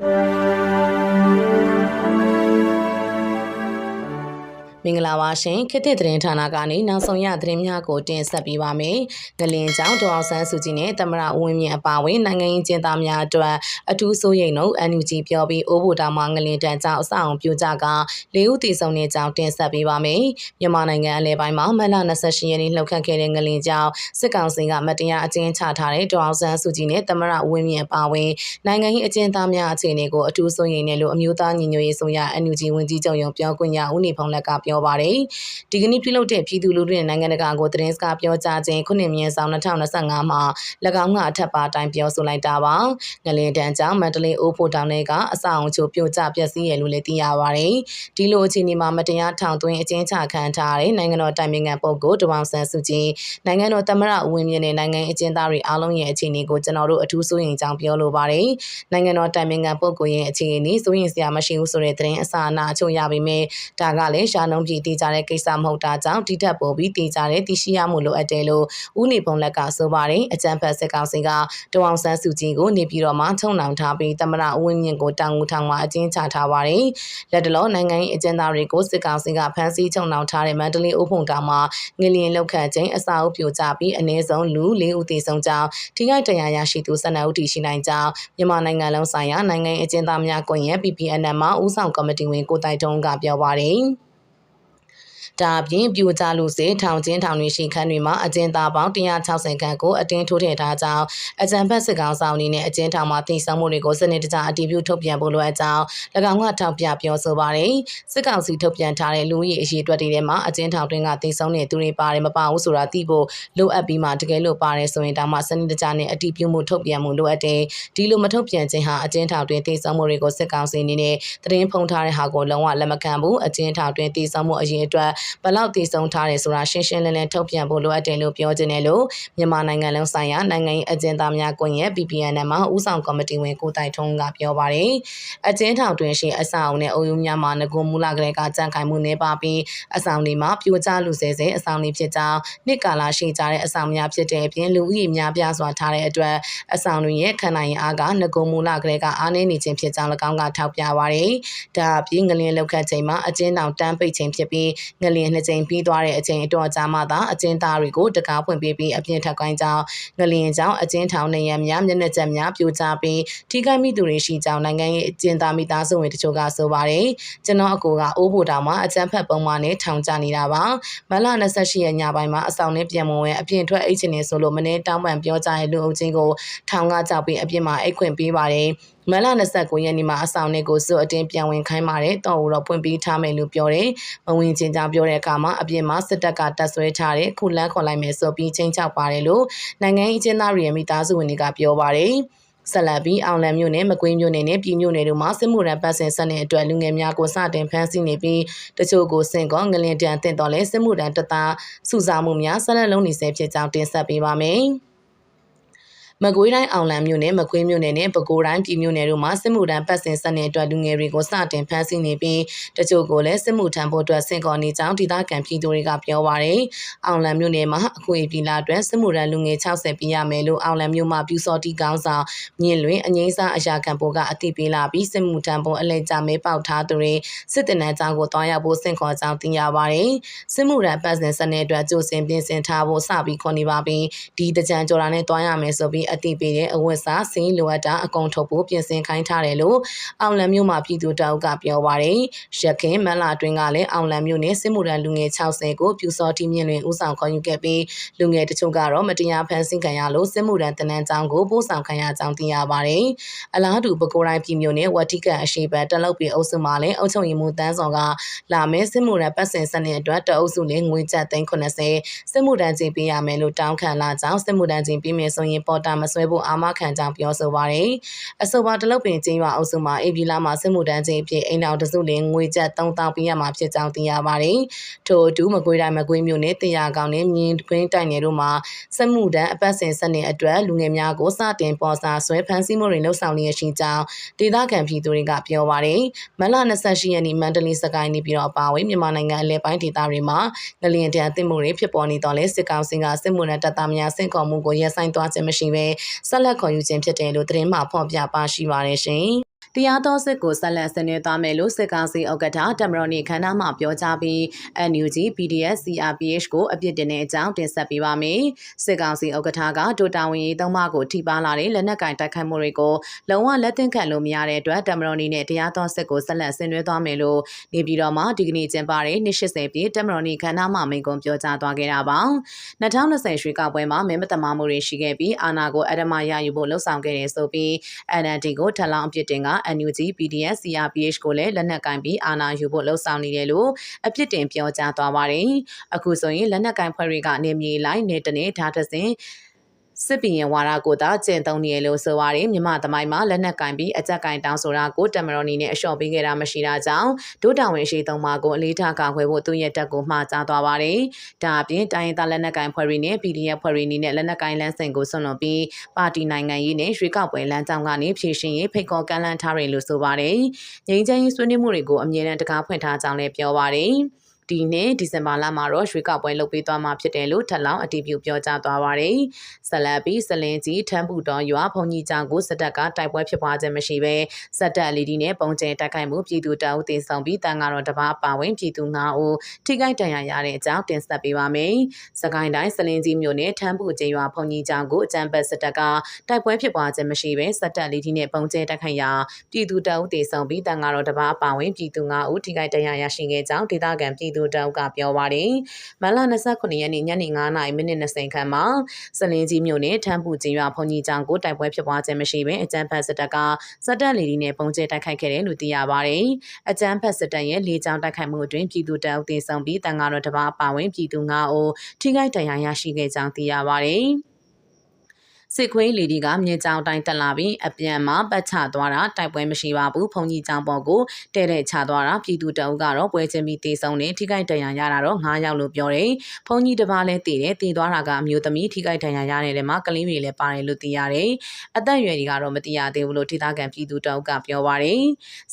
you မင်္ဂလာပါရှင်ခေတ်သစ်သတင်းဌာနကနေနောက်ဆုံးရသတင်းများကိုတင်ဆက်ပေးပါမယ်။ငလင်ကျောင်းဒေါအောင်ဆန်းစုကြည်နဲ့သမရဝင်းမြင့်အပါအဝင်နိုင်ငံရေးကျင်းသားများအတွက်အထူးစိုးရိမ်လို့ NUG ပြောပြီးအိုးဘူတာမှာငလင်တန်းကျောင်းအဆောက်အုံပြိုကျကလေးဦးတည်ဆုံတဲ့ကြောင်းတင်ဆက်ပေးပါမယ်။မြန်မာနိုင်ငံအလဲပိုင်းမှာမတ်လ28ရက်နေ့လှုပ်ခတ်ခဲ့တဲ့ငလင်ကျောင်းစစ်ကောင်စီကမတရားအကျဉ်းချထားတဲ့ဒေါအောင်ဆန်းစုကြည်နဲ့သမရဝင်းမြင့်အပါအဝင်နိုင်ငံရေးအကျဉ်းသားများအခြေအနေကိုအထူးစိုးရိမ်တယ်လို့အမျိုးသားညီညွတ်ရေးဆိုရ NUG ဝန်ကြီးချုပ်ရုံးပြောခွင့်ရဦးနေဖုံးလက်ကပြောပြောပါတယ်။ဒီကနေ့ပြုလုပ်တဲ့ပြည်သူလူထုနဲ့နိုင်ငံတကာကိုသတင်းစကားပြောကြားခြင်းခုနှစ်မြင့်ဆောင်2025မှာ၎င်းကအထက်ပါတိုင်းပြောဆိုလိုက်တာပါ။ငလင်တန်းကြောင့်မန္တလေးအိုးဖို့တောင်တွေကအဆောက်အုံချို့ပြိုကျပျက်စီးရလို့လည်းသိရပါတယ်။ဒီလိုအခြေအနေမှာမတရားထောင်သွင်းအကျဉ်းချခံထားတဲ့နိုင်ငံတော်တိုင်ပင်ခံပုဂ္ဂိုလ်ဒေါအောင်ဆန်းစုကြည်နိုင်ငံတော်သမ္မတဦးဝင်းမြင့်နဲ့နိုင်ငံအကျဉ်းသားတွေအားလုံးရဲ့အခြေအနေကိုကျွန်တော်တို့အထူးစိုးရိမ်ကြောင်းပြောလိုပါတယ်။နိုင်ငံတော်တိုင်ပင်ခံပုဂ္ဂိုလ်ရဲ့အခြေအနေစိုးရိမ်စရာမရှိဘူးဆိုတဲ့သတင်းအစအနာအချို့ရပေမဲ့ဒါကလည်းရှားနှုံးပြည်တည်ကြတဲ့ကိစ္စမဟုတ်တာကြောင့်ဒီထက်ပိုပြီးတည်ကြတဲ့တည်ရှိရမှုလိုအပ်တယ်လို့ဦးနေပုံလက်ကဆိုပါတယ်အကြံဖတ်စစ်ကောင်စီကဒေါအောင်ဆန်းစုကြည်ကိုနေပြည်တော်မှာထုံနှောင်ထားပြီးသမရဦးဝင်းမြင့်ကိုတောင်ငူထောင်မှာအကျဉ်းချထားပါတယ်လက်တလောနိုင်ငံရေးအကျဉ်းသားတွေကိုစစ်ကောင်စီကဖမ်းဆီးချုံနှောင်ထားတဲ့မန္တလေးအိုးဖုန်တောင်မှာငလျင်လောက်ခတ်ခြင်းအစာအုပ်ပြိုကျပြီးအနည်းဆုံးလူ၄ဦးသေဆုံးကြောင်းထိခိုက်ဒဏ်ရာရရှိသူ12ဦးထိရှိနိုင်ကြောင်းမြန်မာနိုင်ငံလုံးဆိုင်ရာနိုင်ငံရေးအကျဉ်းသားများကွန်ရက် PPNM မှာဦးဆောင်ကော်မတီဝင်ကိုတိုင်တုံးကပြောပါတယ် ဒါအပြင်ပြိုကျလို့စေထောင်ချင်းထောင်တွေရှိခန်းတွေမှာအကျဉ်းသားပေါင်း160ခန်းကိုအတင်းထိုးထည့်ထားကြောင်းအကြံဖက်စစ်ကောင်ဆောင်အနေနဲ့အကျဉ်းထောင်မှာတည်ဆောက်မှုတွေကိုစနစ်တကျအတည်ပြုထုတ်ပြန်ဖို့လိုအပ်ကြောင်း၎င်းကထောက်ပြပြောဆိုပါတယ်စစ်ကောင်စီထုတ်ပြန်ထားတဲ့လူကြီးအရေးအတွက်တွေထဲမှာအကျဉ်းထောင်တွင်းကတည်ဆောက်တဲ့သူတွေပါတယ်မပါဘူးဆိုတာသိဖို့လိုအပ်ပြီးမှတကယ်လို့ပါတယ်ဆိုရင်ဒါမှစနစ်တကျနဲ့အတည်ပြုမှုထုတ်ပြန်မှုလိုအပ်တယ်ဒီလိုမထုတ်ပြန်ခြင်းဟာအကျဉ်းထောင်တွင်တည်ဆောက်မှုတွေကိုစစ်ကောင်စီအနေနဲ့သတင်းဖုံးထားတဲ့ဟာကိုလုံးဝလက်မခံဘူးအကျဉ်းထောင်တွင်တည်ဆောက်မှုအရေးအတွက်ဘလောက်တည်ဆုံထားတယ်ဆိုတာရှင်းရှင်းလင်းလင်းထုတ်ပြန်ဖို့လိုအပ်တယ်လို့ပြောခြင်းတယ်လို့မြန်မာနိုင်ငံလုံးဆိုင်ရာနိုင်ငံရေးအကျဉ်းသားများကွန်ရက် PPN မှာဦးဆောင်ကော်မတီဝင်ကိုတိုင်ထုံးကပြောပါတယ်။အကျဉ်းထောင်တွင်ရှိအဆောက်အုံနဲ့အုပ်ရုံးများမှာငကိုမူလကလေးကကြံ့ခိုင်မှုနေပါပြီးအဆောင်တွေမှာပြိုကျလူစဲစဲအဆောင်တွေဖြစ်ကြောင်းနှစ်ကာလရှိကြတဲ့အဆောင်များဖြစ်တဲ့အပြင်လူဦးရေများပြားစွာထားတဲ့အတွက်အဆောင်တွေရဲ့ခံနိုင်အားကငကိုမူလကလေးကအားနည်းနေခြင်းဖြစ်ကြောင်း၎င်းကထောက်ပြပါတယ်။ဒါအပြင်ငလျင်လောက်ခတ်ချိန်မှာအကျဉ်းထောင်တန်းပိတ်ခြင်းဖြစ်ပြီးငလျင်နှစ်ကြိမ်ပြီးသွားတဲ့အချိန်အတော်ကြာမှသာအကျဉ်းသားတွေကိုတကားဖွင့်ပေးပြီးအပြင်းထက်ကိုင်းကြောင်းငလျင်ကြောင်းအကျဉ်းထောင်နေရများမျက်နှာချက်များပြိုကျပြီးထိခိုက်မိသူတွေရှိကြောင်းနိုင်ငံရဲ့အကျဉ်းသားမိသားစုဝင်တချို့ကဆိုပါတယ်ကျွန်တော်အကိုကအိုးဖို့တောင်မှာအကျန်းဖက်ပုံမှန်နဲ့ထောင်ကျနေတာပါမလ28ရက်ညပိုင်းမှာအဆောင်နဲ့ပြန်မဝင်အပြင်ထွက်အိတ်ချင်နေဆိုလို့မနေ့တောင်းပန်ပြောကြတဲ့လူအုပ်ချင်းကိုထောင်ကကြောက်ပြီးအပြင်မှာအိတ်ခွင့်ပေးပါတယ်မလ29ရက်နေ့မှာအဆောင်နဲ့ကိုစွတ်အတင်းပြန်ဝင်ခိုင်းပါတယ်တော့ဦးတော့ဖွင့်ပေးထားမယ်လို့ပြောတယ်မဝင်ချင်းကြောင့်ပြောတဲ့အခါမှာအပြင်မှာစစ်တပ်ကတပ်ဆွဲထားတဲ့ခုလန်းခေါ်လိုက်မယ်ဆိုပြီးချင်းချောက်ပါတယ်လို့နိုင်ငံရေးအကျဉ်းသားတွေရဲ့မိသားစုဝင်တွေကပြောပါတယ်ဆက်လက်ပြီးအောင်လံမြို့နယ်မကွေးမြို့နယ်နဲ့ပြည်မြို့နယ်တို့မှာစစ်မှုရန်ပတ်စင်ဆက်တဲ့အတွက်လူငယ်များကိုစတင်ဖမ်းဆီးနေပြီးတချို့ကိုစင်ကောငလင်တန်တင့်တော်လဲစစ်မှုရန်တသားစုစားမှုများဆက်လက်လုံးနေဆဲဖြစ်ကြောင်းတင်ဆက်ပေးပါမယ်။ မကွေးတိုင်းအောင်လံမြို့နယ်မကွေးမြို့နယ်နဲ့ပဲခူးတိုင်းပြည်မြို့နယ်တို့မှာစစ်မှုထမ်းပတ်စင်ဆက်တဲ့အတွက်လူငယ်တွေကိုစတင်ဖမ်းဆီးနေပြီးတချို့ကိုလည်းစစ်မှုထမ်းဖို့အတွက်ဆင့်ခေါ်နေကြောင်းဒေသခံပြည်သူတွေကပြောပါရယ်အောင်လံမြို့နယ်မှာအခုအပြည်လာအတွက်စစ်မှုထမ်းလူငယ်60ပြရမယ်လို့အောင်လံမြို့မှာပြူစော်တီကောင်းဆောင်မြင့်လွင်အငိမ့်စားအရာခံဖို့ကအသိပေးလာပြီးစစ်မှုထမ်းဖို့အလဲကြမဲပေါက်ထားသူတွေစစ်တင်တဲ့ကြောင်းကိုတွားရောက်ဖို့ဆင့်ခေါ်ကြောင်းသိရပါရယ်စစ်မှုထမ်းပတ်စင်ဆက်တဲ့အတွက်ကြိုစင်ပြင်ဆင်ထားဖို့စပြီးခေါ်နေပါပြီးဒီတကြံကြော်တာနဲ့တွားရမယ်ဆိုပြီးအသိပေးတဲ့အဝတ်စားစင်းလိုအပ်တာအကုန်ထုတ်ဖို့ပြင်ဆင်ခိုင်းထားတယ်လို့အောင်လံမြို့မှာပြည်သူတောက်ကပြောပါရယ်ရခင်မန်လာတွင်ကလည်းအောင်လံမြို့နယ်စစ်မှုထမ်းလူငယ်60ကိုပြူစောတိမြင့်တွင်ဦးဆောင်ခေါ်ယူခဲ့ပြီးလူငယ်တချို့ကတော့မတရားဖမ်းဆီးခံရလို့စစ်မှုထမ်းတနန်းကျောင်းကိုပို့ဆောင်ခံရကြောင်းသိရပါရယ်အလားတူပဲခူးတိုင်းပြည်မြို့နယ်ဝတိကန်အရှိပတ်တလုတ်ပြည်အုပ်စုမှာလည်းအုပ်ချုပ်ရေးမှူးတန်းစော်ကလာမဲစစ်မှုထမ်းပတ်စင်စနစ်အတွက်တအုပ်စုနဲ့ငွေကျပ်380စစ်မှုထမ်းချင်းပေးရမယ်လို့တောင်းခံလာကြောင်းစစ်မှုထမ်းချင်းပေးမယ်ဆိုရင်ပေါ်တာမဆွဲဖို့အာမခံကြောင်းပြောဆိုပါရယ်အဆိုပါတလုတ်ပင်ချင်းရွာအုပ်စုမှာအေဗီလာမှာစစ်မှုတန်းချင်းအဖြစ်အိမ်တော်တစုလင်းငွေကျပ်3000ပေးရမှာဖြစ်ကြောင်းသိရပါရယ်ထို့အတူမကွေးတိုင်းမကွေးမြို့နယ်တရားကောင်နဲ့မြင်းတွင်းတိုင်နယ်တို့မှာစစ်မှုတန်းအပတ်စဉ်စနစ်အတွက်လူငယ်များကိုစတင်ပေါ်စာဆွဲဖမ်းဆီးမှုတွေလှုပ်ဆောင်နေရရှိကြောင်းဒေသခံပြည်သူတွေကပြောပါရယ်မလ28ရက်နေ့မန္တလေးစကိုင်းနေပြီးတော့အပါအဝင်မြန်မာနိုင်ငံအလဲပိုင်းဒေသတွေမှာငလျင်တန်အသင့်မှုတွေဖြစ်ပေါ်နေတော့လဲစစ်ကောင်စီကစစ်မှုထမ်းတပ်သားများစင့်ခေါ်မှုကိုရပ်ဆိုင်းသွားခြင်းမရှိဘဲဆက်လက်ခေါ်ယူခြင်းဖြစ်တယ်လို့သတင်းမှဖော်ပြပါရှိပါတယ်ရှင်။ တရားသောစစ်ကိုဆက်လက်ဆင်နွှဲသွားမယ်လို့စစ်ကောင်စီဥက္ကဋ္ဌတမတော်နေခန္ဓာမှပြောကြားပြီး NUG PDF CRPH ကိုအပြစ်တင်တဲ့အကြောင်းတင်ဆက်ပေးပါမယ်။စစ်ကောင်စီဥက္ကဋ္ဌကဒိုတာဝန်ရေးသုံးပါးကိုထိပါလာတဲ့လက်နက်ကင်တိုက်ခိုက်မှုတွေကိုလုံးဝလက်သင့်ခံလို့မရတဲ့အတွက်တမတော်နေနဲ့တရားသောစစ်ကိုဆက်လက်ဆင်နွှဲသွားမယ်လို့နေပြည်တော်မှာဒီကနေ့ကျင်းပတဲ့နှစ်80ပြည့်တမတော်နေခန္ဓာမှမိန့်ခွန်းပြောကြားသွားခဲ့တာပါ။2020ရွှေကောက်ပွဲမှာမဲမတမာမှုတွေရှိခဲ့ပြီးအာဏာကိုအဓမ္မရယူဖို့လှုံ့ဆော်ခဲ့တယ်ဆိုပြီး NLD ကိုထပ်လောင်းအပြစ်တင်က NUG PDF CRPH ကိုလည်းလက်နက်ကင်ပြီးအာဏာယူဖို့လှုံ့ဆော်နေတယ်လို့အပြစ်တင်ပြောကြားသွားပါတယ်။အခုဆိုရင်လက်နက်ကင်ဖွဲ့တွေကနေမြေလိုက်နေတနေဓာတ်တစင် စစ်ပီရင်ဝါရကိုသာကျင့်သုံးနေရလို့ဆိုပါရင်မြမသမိုင်းမှာလက်နက်ကင်ပြီးအကြက်ကင်တောင်းဆိုတာကိုတမရော်နီနဲ့အလျှော့ပေးခဲ့တာမရှိတာကြောင့်ဒုတာဝန်ရှိသုံးပါကိုအလေးထားကာခွဲဖို့သူ့ရဲ့တက်ကိုမှားကြားသွားပါတယ်။ဒါအပြင်တိုင်းရင်းသားလက်နက်ကင်ဖွဲ့တွေနဲ့ PDF ဖွဲ့တွေနဲ့လက်နက်ကင်လမ်းစဉ်ကိုဆွန့်လွန်ပြီးပါတီနိုင်ငံရေးနဲ့ရွေးကောက်ပွဲလမ်းကြောင်းကနေဖြည့်ရှင်ရေးဖိတ်ခေါ်ကမ်းလှမ်းထားတယ်လို့ဆိုပါတယ်။ငြိမ်းချမ်းရေးဆွေးနွေးမှုတွေကိုအမြဲတမ်းတကားဖွင့်ထားကြောင်းလည်းပြောပါတယ်။ ဒီနှစ်ဒီဇင်ဘာလမှာတော့ရွှေကောက်ပွဲလုပ်ပေးသွားမှာဖြစ်တယ်လို့ထပ်လောင်းအတည်ပြုပြောကြားသွားပါတယ်။ဆက်လက်ပြီးစလင်ကြီးထမ်းပူတော်ရွာဘုံကြီးကျောင်းကိုစစ်တပ်ကတိုက်ပွဲဖြစ်ပွားခြင်းမရှိဘဲစက်တပ်လီဒီနဲ့ပုံကျဲတိုက်ခိုက်မှုပြည်သူတအုပ်တင်ဆောင်ပြီးတန်ကတော့တပါအပါဝင်ပြည်သူ9ဦးထိခိုက်ဒဏ်ရာရတဲ့အကြောင်းတင်ဆက်ပေးပါမယ်။စကိုင်းတိုင်းစလင်ကြီးမြို့နယ်ထမ်းပူကျေးရွာဘုံကြီးကျောင်းကိုအကြံပတ်စစ်တပ်ကတိုက်ပွဲဖြစ်ပွားခြင်းမရှိဘဲစက်တပ်လီဒီနဲ့ပုံကျဲတိုက်ခိုက်ရာပြည်သူတအုပ်တင်ဆောင်ပြီးတန်ကတော့တပါအပါဝင်ပြည်သူ9ဦးထိခိုက်ဒဏ်ရာရရှိခဲ့ကြောင်းဒေသခံပြည်သူတအုပ်ကပြောပါတယ်။မလ29ရက်နေ့ညနေ9:00နာရီမိနစ်20ခန့်မှာစလင်းကြီးမြို့နယ်ထမ်းပူကျေးရွာဘုံကြီးကျောင်းကိုတိုက်ပွဲဖြစ်ပွားခြင်းမရှိဘဲအကြမ်းဖက်စစ်တပ်ကစက်တပ်လီဒီနဲ့ပုံကျဲတိုက်ခိုက်ခဲ့တယ်လို့သိရပါတယ်။အကြမ်းဖက်စစ်တပ်ရဲ့လေကြောင်းတိုက်ခိုက်မှုအတွင်းပြည်သူတအုပ်တင်ဆောင်ပြီးတန်ဃာတော်တစ်ပါးပါဝင်ပြည်သူ9ဦးထိခိုက်ဒဏ်ရာရရှိခဲ့ကြောင်းသိရပါတယ်။ စစ်ခွေးလီဒီကမြင်းကြောင်တိုင်းတက်လာပြီးအပြန်မှာပတ်ချသွားတာတိုက်ပွဲမရှိပါဘူးဖုန်ကြီးကြောင်ပေါ်ကိုတဲ့တဲ့ချသွားတာပြည်သူတအုပ်ကတော့ပွဲချင်းပြီးတေဆုံးနေထိခိုက်ဒဏ်ရာရတာတော့9ယောက်လို့ပြောတယ်ဖုန်ကြီးတစ်ပါးလည်းတည်တယ်တည်သွားတာကအမျိုးသမီးထိခိုက်ဒဏ်ရာရနေတဲ့မှာကလေးတွေလည်းပါတယ်လို့သိရတယ်အသက်အရွယ်တွေကတော့မသိရသေးဘူးလို့ဒေသခံပြည်သူတအုပ်ကပြောပါတယ်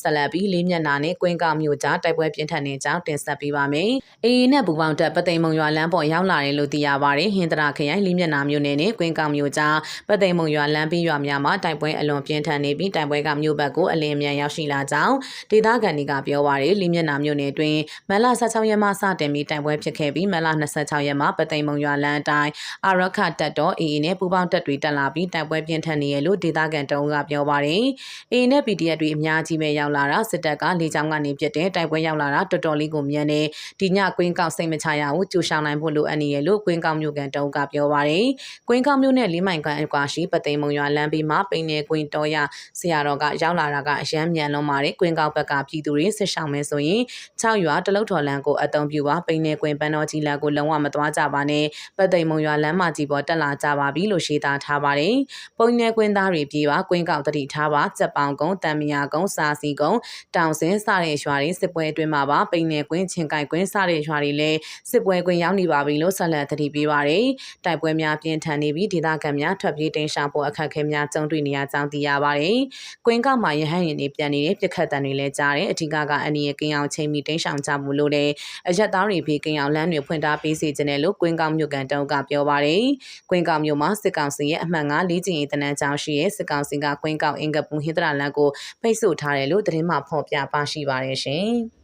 ဆက်လက်ပြီးလေးမျက်နာနဲ့ကွင်းကောက်မျိုးကြားတိုက်ပွဲပြင်းထန်နေကြောင်းတင်ဆက်ပေးပါမယ်အေးနဲ့ဘူပေါင်းတက်ပသိမ်မုံရွာလမ်းပေါ်ရောက်လာတယ်လို့သိရပါတယ်ဟင်္ဒရာခရိုင်လေးမျက်နာမျိုးနယ်နဲ့ကွင်းကောက်မျိုးကြားပသိမ်မုံရွာလမ်းပြီးရွာများမှာတိုက်ပွဲအလွန်ပြင်းထန်နေပြီးတိုက်ပွဲကမြို့ဘက်ကိုအလင်းမြန်ရောက်ရှိလာကြောင်းဒေသခံတွေကပြောပါရယ်လီမျက်နာမြို့နယ်တွင်မလ16ရက်မှစတင်ပြီးတိုက်ပွဲဖြစ်ခဲ့ပြီးမလ26ရက်မှာပသိမ်မုံရွာလမ်းအတိုင်းအာရခတက်တော် AA နဲ့ပူးပေါင်းတပ်တွေတက်လာပြီးတိုက်ပွဲပြင်းထန်နေရလို့ဒေသခံတုံးကပြောပါရယ် AA နဲ့ PDF တွေအများကြီးပဲရောက်လာတာစစ်တပ်ကလေကြောင်းကနေပြစ်တဲ့တိုက်ပွဲရောက်လာတာတော်တော်လေးကိုမြန်နေဒီညကွင်းကောက်စိတ်မချရဘူးကြိုရှောင်နိုင်ဖို့လိုအပ်နေရလို့ကွင်းကောက်မြို့ကန်တုံးကပြောပါရယ်ကွင်းကောက်မြို့နဲ့လေးမိုင်ကန်အကွာရှိပသိမ်မုံရွာလမ်းဘေးမှာပိန်နေကွင်းတော်ရဆရာတော်ကရောက်လာတာကအရန်မြန်လုံးပါတယ်ကွင်းကောက်ဘက်ကပြည်သူတွေစစ်ဆောင်မယ်ဆိုရင်6ရွာတလုတ်ထော်လန်းကိုအတုံပြပါပိန်နေကွင်းပန်းတော်ကြီးလမ်းကိုလုံးဝမသွားကြပါနဲ့ပသိမ်မုံရွာလမ်းမကြီးပေါ်တက်လာကြပါပြီလို့ရှင်းသားထားပါတယ်ပုံနေကွင်းသားတွေပြေးပါကွင်းကောက်တတိထားပါစက်ပေါင်ကုန်းတံမယာကုန်းစာစီကုန်းတောင်စင်းစတဲ့ရွာတွေစစ်ပွဲအတွင်းမှာပါပိန်နေကွင်းချင်းကိုက်ကွင်းစတဲ့ရွာတွေလည်းစစ်ပွဲကွင်းရောက်နေပါပြီလို့ဆက်လက်တတိပေးပါတယ်တိုက်ပွဲများပြင်းထန်နေပြီးဒေသခံများထွက်ပြေးတင်ရှာဖို့အခက်အခဲများကြုံတွေ့နေရကြောင်းသိရပါတယ်။ကွင်းကောက်မှာရဟန်းရင်တွေပြန်နေတဲ့ပြက်ခတ်တန်တွေလည်းကြားတယ်။အထူးကအနီးကင်းအောင်ချိန်ပြီးတင်းဆောင်ကြမှုလို့လည်းအရက်သားတွေဖေးကင်းအောင်လမ်းတွေဖွင့်ထားပေးစီခြင်းနဲ့လို့ကွင်းကောက်မြို့ကန်တုံးကပြောပါတယ်။ကွင်းကောက်မြို့မှာစစ်ကောင်စီရဲ့အမှန်ကလေးကျင်ရေးတနန်းကြောင်းရှိရဲ့စစ်ကောင်စီကကွင်းကောက်အင်္ဂပူဟိတရလန်ကိုဖိတ်ဆို့ထားတယ်လို့သတင်းမှဖော်ပြပါရှိပါတယ်ရှင်။